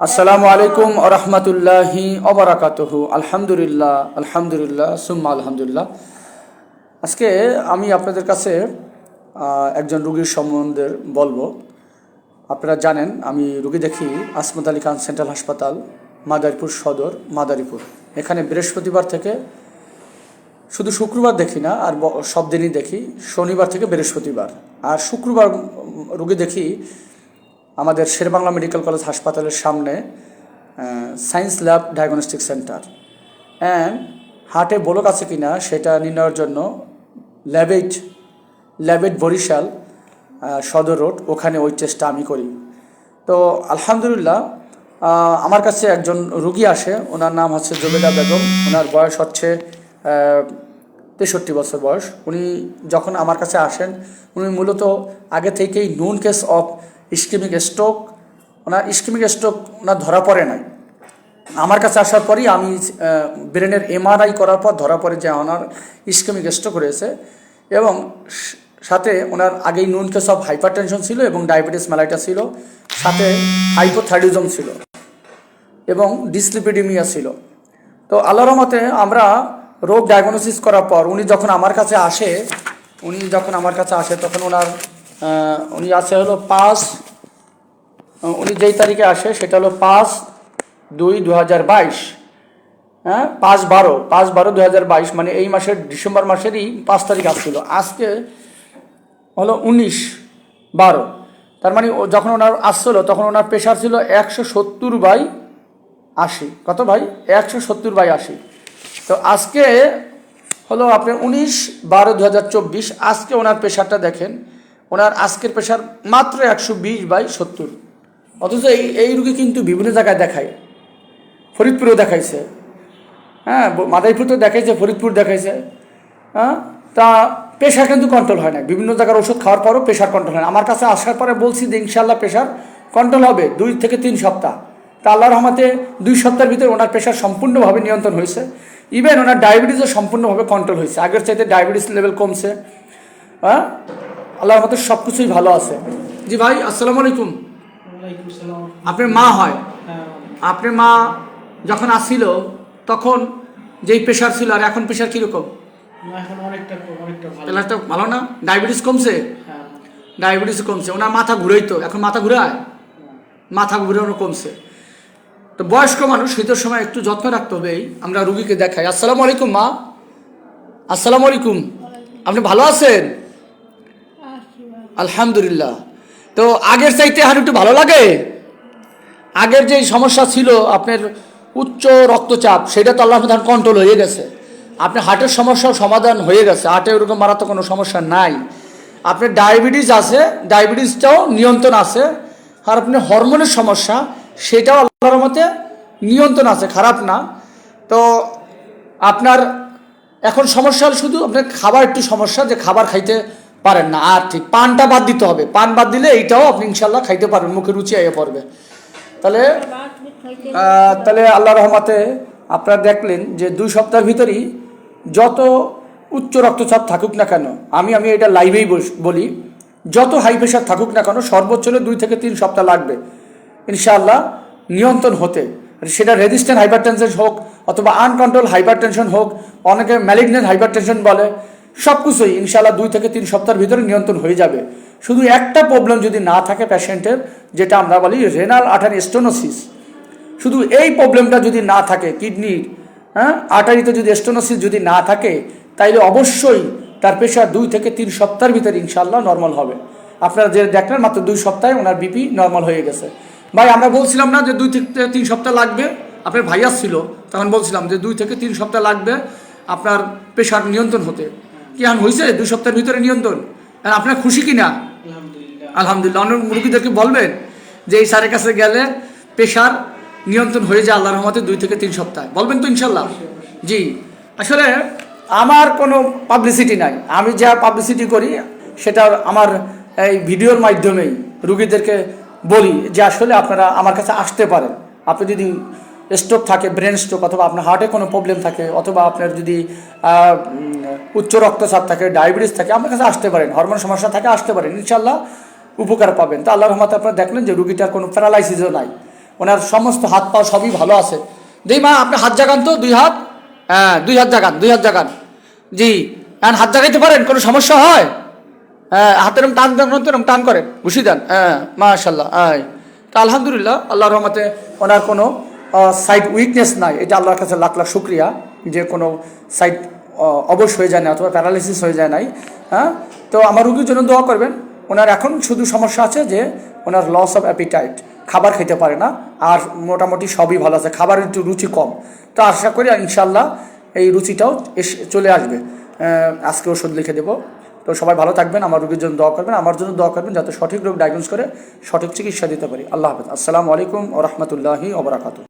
আসসালামু আলাইকুম আরহামতুল্লাহি অবরাকাতহু আলহামদুলিল্লাহ আলহামদুলিল্লাহ, সুম্মা আলহামদুলিল্লাহ। আজকে আমি আপনাদের কাছে একজন রুগীর সম্বন্ধে বলব। আপনারা জানেন, আমি রুগী দেখি আসমত আলী খান সেন্ট্রাল হাসপাতাল, মাদারীপুর সদর, মাদারীপুর। এখানে বৃহস্পতিবার থেকে শুধু শুক্রবার দেখি না, আর সব দিনই দেখি, শনিবার থেকে বৃহস্পতিবার। আর শুক্রবার রুগী দেখি আমাদের শেরবাংলা মেডিকেল কলেজ হাসপাতালের সামনে science lab diagnostic centre. And হার্টে ব্লক আছে কিনা সেটা নির্ণয়ের জন্য ল্যাবেট ল্যাবেট বরিশাল সদর রোড, ওখানে ওই চেষ্টা আমি করি। তো আলহামদুলিল্লাহ আমার কাছে একজন রুগী আসে, ওনার নাম হচ্ছে জবেদা বেগম, ওনার বয়স হচ্ছে তেষট্টি বছর বয়স। উনি যখন আমার কাছে আসেন, উনি মূলত আগে থেকেই known case of ischaemic stroke, owner ischaemic stroke ওনার ধরা পড়ে নাই। আমার কাছে আসার পরই আমি ব্রেনের এমআরআই করার পর ধরা পড়ে যে ওনার ইস্কেমিক স্ট্রোক রয়েছে এবং সাথে ওনার আগেই নুন কেস অফ হাইপার টেনশন ছিল এবং ডায়াবেটিস ম্যালাইটা ছিল, সাথে হাইপোথাইরিজম ছিল এবং ডিসলিপিডিমিয়া ছিল। তো আল্লাহর রহমতে আমরা রোগ ডায়াগনোসিস করার পর উনি যখন আমার কাছে আসে, উনি যখন আমার কাছে আসে তখন ওনার উনি আসে হলো পাঁচ উনি যেই তারিখে আসে সেটা হলো পাঁচ দুই দু হাজার বাইশ। হ্যাঁ পাঁচ বারো পাঁচ বারো দু হাজার বাইশ মানে এই মাসের ডিসেম্বর মাসেরই পাঁচ তারিখ আসছিল। আজকে হলো উনিশ বারো। তার মানে যখন ওনার আসছিল, তখন ওনার প্রেশার ছিল একশো সত্তর বাই আশি। কত ভাই? একশো সত্তর বাই আশি। তো আজকে হলো আপনার উনিশ বারো দু হাজার চব্বিশ, আজকে ওনার প্রেশারটা দেখেন। ওনার আজকের প্রেশার মাত্র একশো বিশ বাই সত্তর। অথচ এই এই রুগী কিন্তু বিভিন্ন জায়গায় দেখায়। ফরিদপুরেও দেখাইছে। হ্যাঁ মাদারীপুর তো দেখাইছে, ফরিদপুর দেখাইছে। হ্যাঁ তা প্রেশার কিন্তু কন্ট্রোল হয় না। বিভিন্ন জায়গার ওষুধ খাওয়ার পরও প্রেশার কন্ট্রোল হয় না। আমার কাছে আসার পরে বলছি যে ইনশাল্লাহ প্রেশার কন্ট্রোল হবে দুই থেকে তিন সপ্তাহ। তা আল্লাহ রহমাতে দুই সপ্তাহের ভিতরে ওনার প্রেশার সম্পূর্ণভাবে নিয়ন্ত্রণ হয়েছে। ইভেন ওনার ডায়াবেটিসও সম্পূর্ণভাবে কন্ট্রোল হয়েছে। আগের চাইতে ডায়াবেটিস লেভেল কমছে। হ্যাঁ আল্লাহর মতো সব কিছুই ভালো আছে। জি ভাই, আসসালামু আলাইকুম। আপনার মা হয়। হ্যাঁ। আপনার মা যখন আসছিল তখন যেই প্রেশার ছিল আর এখন প্রেশার কীরকম? না, এখন অনেকটা অনেকটা ভালো। তাহলে একটা ভালো না? ডায়াবেটিস কমছে? হ্যাঁ। ডায়াবেটিস কমছে। ওনার মাথা ঘুরেই তো। এখন মাথা ঘুরায়? মাথা ঘুরানো কমছে। তো বয়স্ক মানুষ শীতের সময় একটু যত্ন রাখতে হবে আমরা রুগীকে দেখাই। আসসালামু আলাইকুম মা। আসসালামু আলাইকুম। আপনি ভালো আছেন? আলহামদুলিল্লাহ। তো আগের চাইতে আর একটু ভালো লাগে? আগের যে সমস্যা ছিল আপনার উচ্চ রক্তচাপ, সেটা তো আল্লাহ কন্ট্রোল হয়ে গেছে। আপনার হার্টের সমস্যাও সমাধান হয়ে গেছে। হার্টে ওরকম মারাত্মক কোনো সমস্যা নাই। আপনার ডায়াবেটিস আছে ডায়াবেটিসটাও নিয়ন্ত্রণ আছে, আর আপনার হরমোনের সমস্যা, সেটাও আল্লাহর মতে নিয়ন্ত্রণ আছে, খারাপ না। তো আপনার এখন সমস্যা শুধু আপনার খাবার একটু সমস্যা, যে খাবার খাইতে পারেন না। আর ঠিক পানটা বাদ দিতে হবে। পান বাদ দিলে এইটাও আপনি ইনশাল্লাহ খাইতে পারবেন, মুখে রুচি আইয়ে পড়বে। তাহলে তাহলে আল্লাহ রহমাতে আপনারা দেখলেন যে দুই সপ্তাহের ভিতরেই যত উচ্চ রক্তচাপ থাকুক না কেন, আমি আমি এটা লাইভেই বলি, যত হাই প্রেশার থাকুক না কেন সর্বোচ্চ দুই থেকে তিন সপ্তাহ লাগবে। ইনশাআল্লাহ নিয়ন্ত্রণ হতে। সেটা রেজিস্ট্যান্ট হাইপার টেনশন হোক অথবা আনকন্ট্রোল হাইপার টেনশন হোক, অনেকে ম্যালিগনেন্ট হাইপার টেনশন বলে। সব কিছুই ইনশাল্লাহ দুই থেকে তিন সপ্তাহের ভিতরে নিয়ন্ত্রণ হয়ে যাবে। শুধু একটা প্রবলেম যদি না থাকে প্যাশেন্টের যেটা আমরা বলি রেনাল আঠার স্টোনোসিস শুধু এই প্রবলেমটা যদি না থাকে কিডনির হ্যাঁ আটারিতে যদি স্টোনোসিস যদি না থাকে, তাইলে অবশ্যই তার প্রেশার দুই থেকে তিন সপ্তাহের ভিতরে ইনশাল্লাহ নর্মাল হবে। আপনারা যে দেখলেন মাত্র দুই সপ্তাহে ওনার বিপি নর্মাল হয়ে গেছে। ভাই, আমরা বলছিলাম না যে দুই থেকে তিন সপ্তাহ লাগবে? আপনার ভাইয়াস ছিল, তখন বলছিলাম যে দুই থেকে তিন সপ্তাহ লাগবে আপনার প্রেশার নিয়ন্ত্রণ হতে। কি এখন হয়েছে দুই সপ্তাহের ভিতরে নিয়ন্ত্রণ। আপনার খুশি কি না আলহামদুলিল্লাহ। আলহামদুলিল্লাহ। অনেক মুরগিদেরকে বলবেন যে এই স্যারের কাছে গেলে পেশার নিয়ন্ত্রণ হয়ে যায় আল্লাহ রহমতে দুই থেকে তিন সপ্তাহ। বলবেন তো ইনশাল্লাহ জি। আসলে আমার কোনো পাবলিসিটি নাই। আমি যা পাবলিসিটি করি সেটা আমার এই ভিডিওর মাধ্যমেই রুগীদেরকে বলি যে আসলে আপনারা আমার কাছে আসতে পারেন। আপনি যদি স্ট্রোক থাকে, ব্রেন স্ট্রোক, অথবা আপনার হার্টে কোনো প্রবলেম থাকে, অথবা আপনার যদি উচ্চ রক্তচাপ থাকে, ডায়াবেটিস থাকে, আপনার কাছে আসতে পারেন, হরমোন সমস্যা থাকে, আসতে পারেন ইনশাল্লাহ উপকার পাবেন। তো আল্লাহ রহমতে আপনারা দেখলেন যে রুগীটার কোনো প্যারালাইসিসও নাই। ওনার সমস্ত হাত পা সবই ভালো আছে। দেই মা, আপনি হাত জাগান তো, দুই হাত? হ্যাঁ দুই হাত জাগান, দুই হাত জাগান। জি এখন হাত জাগাইতে পারেন, কোনো সমস্যা হয়? হ্যাঁ হাতের টান টান টান করেন ঘুষি দেন। হ্যাঁ মাশাল্লাহ হ্যাঁ তা আলহামদুলিল্লাহ আল্লাহ রহমতে ওনার কোনো সাইড উইকনেস নাই। এটা আল্লাহর কাছে লাখ লাখ শুক্রিয়া যে কোনো সাইড অবশ হয়ে যায় না অথবা প্যারালাইসিস হয়ে যায় নাই। হ্যাঁ? তো আমার রুগীর জন্য দোয়া করবেন। ওনার এখন শুধু সমস্যা আছে যে ওনার লস অফ অ্যাপিটাইট খাবার খেতে পারে না। আর মোটামুটি সবই ভালো আছে। খাবারের একটু রুচি কম। তো আশা করি ইনশাল্লাহ এই রুচিটাও এসে, চলে আসবে। আজকে ওষুধ লিখে দেবো। তো সবাই ভালো থাকবেন। আমার রোগীর জন্য দোয়া করবেন। আমার জন্য দোয়া করবেন যাতে সঠিক রোগ ডায়াগনোস করে সঠিক চিকিৎসা দিতে পারি। আল্লাহ হাফেজ। আসসালামু আলাইকুম ও রহমতুল্লাহি